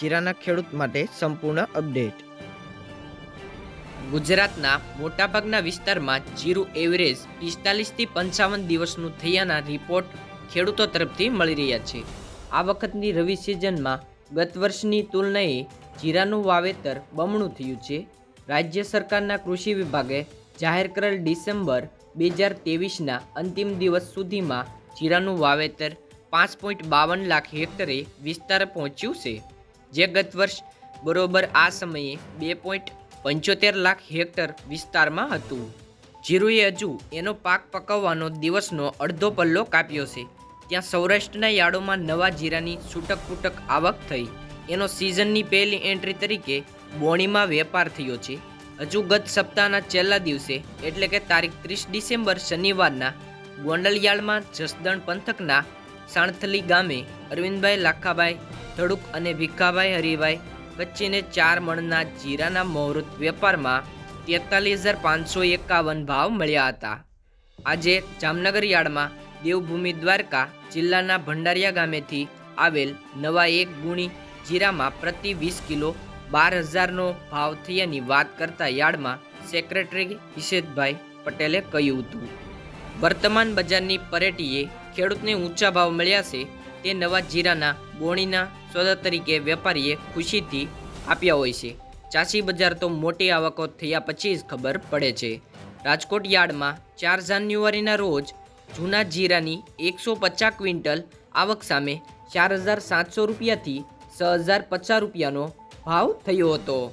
જીરાના ખેડૂત માટે સંપૂર્ણ અપડેટ. ગુજરાતના મોટાભાગના વિસ્તારમાં જીરું એવરેજ પિસ્તાલીસથી પંચાવન દિવસનું થયાના રિપોર્ટ ખેડૂતો તરફથી મળી રહ્યા છે. આ વખતની રવિ સિઝનમાં ગત વર્ષની તુલનાએ જીરાનું વાવેતર બમણું થયું છે. રાજ્ય સરકારના કૃષિ વિભાગે જાહેર કરેલ ડિસેમ્બર બે હજાર તેવીસના અંતિમ દિવસ સુધીમાં જીરાનું વાવેતર પાંચ પોઈન્ટ બાવન લાખ હેક્ટરે વિસ્તાર પહોંચ્યું છે. જે ગત વર્ષ બરોબર આ સમયે બે પોઈન્ટ પંચોતેર લાખ હેક્ટર વિસ્તારમાં હતું. જીરુએ હજુ એનો પાક પકવવાનો દિવસનો અડધો પલ્લો કાપ્યો છે. ત્યાં સૌરાષ્ટ્રના યાર્ડોમાં નવા જીરાની છૂટક પૂટક આવક થઈ. એનો સિઝનની પહેલી એન્ટ્રી તરીકે બોણીમાં વેપાર થયો છે. હજુ ગત સપ્તાહના છેલ્લા દિવસે, એટલે કે તારીખ ત્રીસ ડિસેમ્બર શનિવારના, ગોંડલયાળમાં જસદણ પંથકના સાણથલી ગામે અરવિંદભાઈ લાખાભાઈ ધડુક અને ભીખાભાઈ હરિભાઈ વચ્ચેને ચાર મણના જીરાના મુહૂર્ત વેપારમાં તેતાલીસ હજાર પાંચસો એકાવન ભાવ મળ્યા હતા. આજે જામનગર યાર્ડમાં દેવભૂમિ દ્વારકા જિલ્લાના ભંડારિયા ગામેથી આવેલ નવા એક ગુણી જીરામાં પ્રતિ વીસ કિલો બાર હજારનો ભાવ થયાની વાત કરતા યાર્ડમાં સેક્રેટરી હિશેતભાઈ પટેલે કહ્યું હતું. વર્તમાન બજારની પરેટીએ ખેડૂતને ઊંચા ભાવ મળ્યા છે તે નવા જીરાના બોણીના સોદા તરીકે વેપારીએ ખુશીથી આપ્યા હોય છે. ચાસી બજાર તો મોટી આવકો થયા પછી જ ખબર પડે છે. રાજકોટ યાર્ડમાં ચાર જાન્યુઆરીના રોજ જૂના જીરાની એકસો પચાસ ક્વિન્ટલ આવક સામે ચાર હજાર સાતસો રૂપિયાથી છ હજાર પચાસ રૂપિયાનો ભાવ થયો હતો.